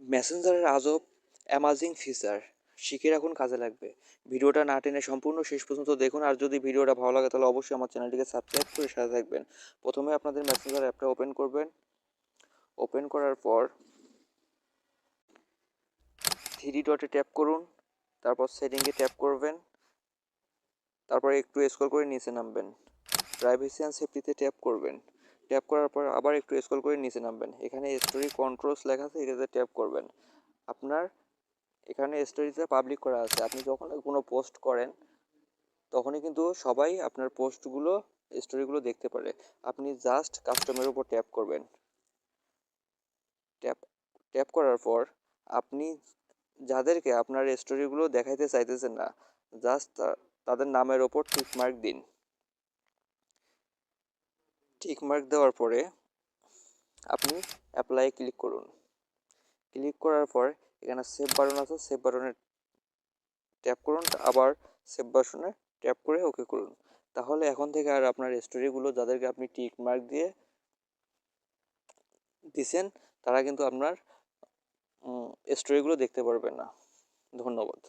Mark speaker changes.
Speaker 1: মেসেঞ্জারের আজব amazing feature শিখে রাখুন, কাজে লাগবে। ভিডিওটা না টেনে সম্পূর্ণ শেষ পর্যন্ত দেখুন, আর যদি ভিডিওটা ভালো লাগে তাহলে অবশ্যই আমার চ্যানেলটিকে সাবস্ক্রাইব করে সাথে থাকবেন। প্রথমে আপনাদের মেসেঞ্জার অ্যাপটা ওপেন করবেন। ওপেন করার পর থ্রি ডটে ট্যাপ করুন, তারপর সেটিংয়ে ট্যাপ করবেন, তারপর একটু স্ক্রল করে নিচে নামবেন। প্রাইভেসি অ্যান্ড সেফটিতে ট্যাপ করবেন। ট্যাপ করার পর আবার একটু স্ক্রল করে নিচে নামবেন। এখানে স্টোরি কন্ট্রোলস লেখা আছে, এটাতে ট্যাপ করবেন। আপনার এখানে স্টোরিতে পাবলিক করা আছে। আপনি যখন কোনো পোস্ট করেন, তখনই কিন্তু সবাই আপনার পোস্টগুলো স্টোরিগুলো দেখতে পারে। আপনি জাস্ট কাস্টমের উপর ট্যাপ করবেন। ট্যাপ ট্যাপ করার পর আপনি যাদেরকে আপনার স্টোরিগুলো দেখাইতে চাইতেছেন না জাস্ট তাদের নামের ওপর টিক মার্ক দিন। টিক মার্ক দেওয়ার পরে আপনি অ্যাপ্লাই ক্লিক করুন। ক্লিক করার পর এখানে সেভ বাটন আছে সেভ বাটনে ট্যাপ করুন, আবার সেভ বাটনে ট্যাপ করে ওকে করুন। তাহলে এখন থেকে আর আপনার স্টোরিগুলো যাদেরকে আপনি টিক মার্ক দিয়ে দিছেন, তারা কিন্তু আপনার স্টোরিগুলো দেখতে পারবেন না। ধন্যবাদ।